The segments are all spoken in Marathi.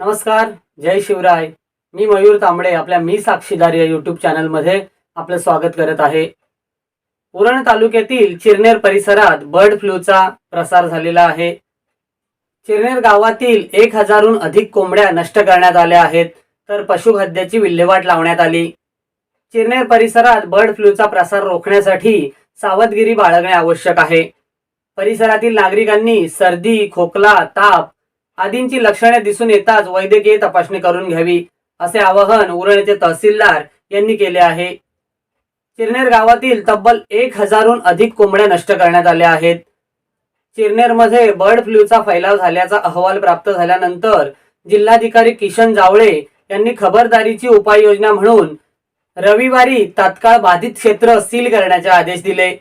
नमस्कार जय शिवराय. मी मयूर तांबडे आपल्या मी साक्षीदार या युट्यूब चॅनलमध्ये आपलं स्वागत करत आहे. पुरण तालुक्यातील चिरनेर परिसरात बर्ड फ्लूचा प्रसार झालेला आहे. चिरनेर गावातील एक हजारहून अधिक कोंबड्या नष्ट करण्यात आल्या आहेत तर पशुखाद्याची विल्हेवाट लावण्यात आली. चिरनेर परिसरात बर्ड फ्लूचा प्रसार रोखण्यासाठी सावधगिरी बाळगणे आवश्यक आहे. परिसरातील नागरिकांनी सर्दी खोकला ताप आदींची लक्षणे दिसून येताच वैद्यकीय तपासणी करून घ्यावी असे आवाहन उरणचे तहसीलदार यांनी केले आहे. चिरनेर गावातील तब्बल एक हजारहून अधिक कोंबड्या नष्ट करण्यात आल्या आहेत. चिरनेरमध्ये बर्ड फ्लूचा फैलाव झाल्याचा अहवाल प्राप्त झाल्यानंतर जिल्हाधिकारी किशन जावळे यांनी खबरदारीची उपाययोजना म्हणून रविवारी तात्काळ बाधित क्षेत्र सील करण्याचे आदेश दिले.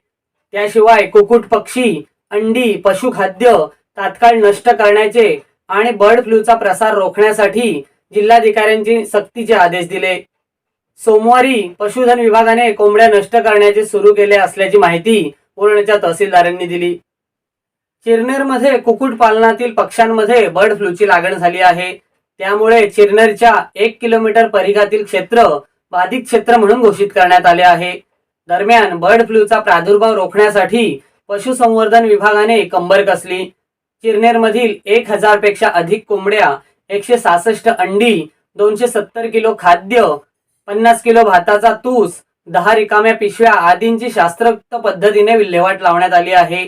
त्याशिवाय कुकुट पक्षी अंडी पशुखाद्य तात्काळ नष्ट करण्याचे आणि बर्ड फ्लूचा प्रसार रोखण्यासाठी जिल्हाधिकाऱ्यांची सक्तीचे आदेश दिले. सोमवारी पशुधन विभागाने कोंबड्या नष्ट करण्याचे सुरू केले असल्याची माहिती पूर्णच्या तहसीलदारांनी दिली. चिरनेरमध्ये कुक्कुटपालनातील पक्ष्यांमध्ये बर्ड फ्लूची लागण झाली आहे. त्यामुळे चिरनेरच्या एक किलोमीटर परिघातील क्षेत्र बाधित क्षेत्र म्हणून घोषित करण्यात आले आहे. दरम्यान बर्ड फ्लूचा प्रादुर्भाव रोखण्यासाठी पशुसंवर्धन विभागाने कंबर कसली चिरनेरमधील एक हजारपेक्षा अधिक कोंबड्या एकशे सहासष्ट अंडी दोनशे सत्तर किलो खाद्य पन्नास किलो भाताचा तूस दहा रिकाम्या पिशव्या आदींची शास्त्रोक्त पद्धतीने विल्हेवाट लावण्यात आली आहे.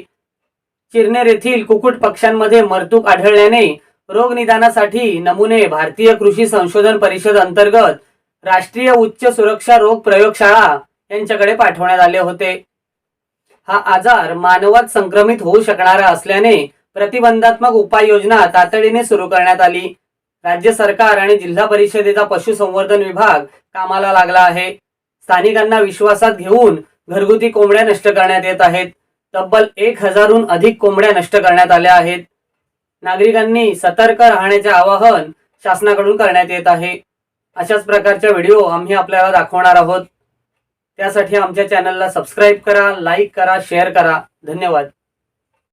चिरनेर येथील कुकुट पक्ष्यांमध्ये मरतूक आढळल्याने रोगनिदानासाठी नमुने भारतीय कृषी संशोधन परिषद अंतर्गत राष्ट्रीय उच्च सुरक्षा रोग प्रयोगशाळा यांच्याकडे पाठवण्यात आले होते. हा आजार मानवात संक्रमित होऊ शकणारा असल्याने प्रतिबंधात्मक उपाययोजना तातडीने सुरू करण्यात आली. राज्य सरकार आणि जिल्हा परिषदेचा पशुसंवर्धन विभाग कामाला लागला आहे. स्थानिकांना विश्वासात घेऊन घरगुती कोंबड्या नष्ट करण्यात येत आहेत. तब्बल एक हजारहून अधिक कोंबड्या नष्ट करण्यात आल्या आहेत. नागरिकांनी सतर्क राहण्याचे आवाहन शासनाकडून करण्यात येत आहे. अशाच प्रकारच्या व्हिडिओ आम्ही आपल्याला दाखवणार आहोत. त्यासाठी आमच्या चॅनलला सबस्क्राईब करा लाईक करा शेअर करा. धन्यवाद.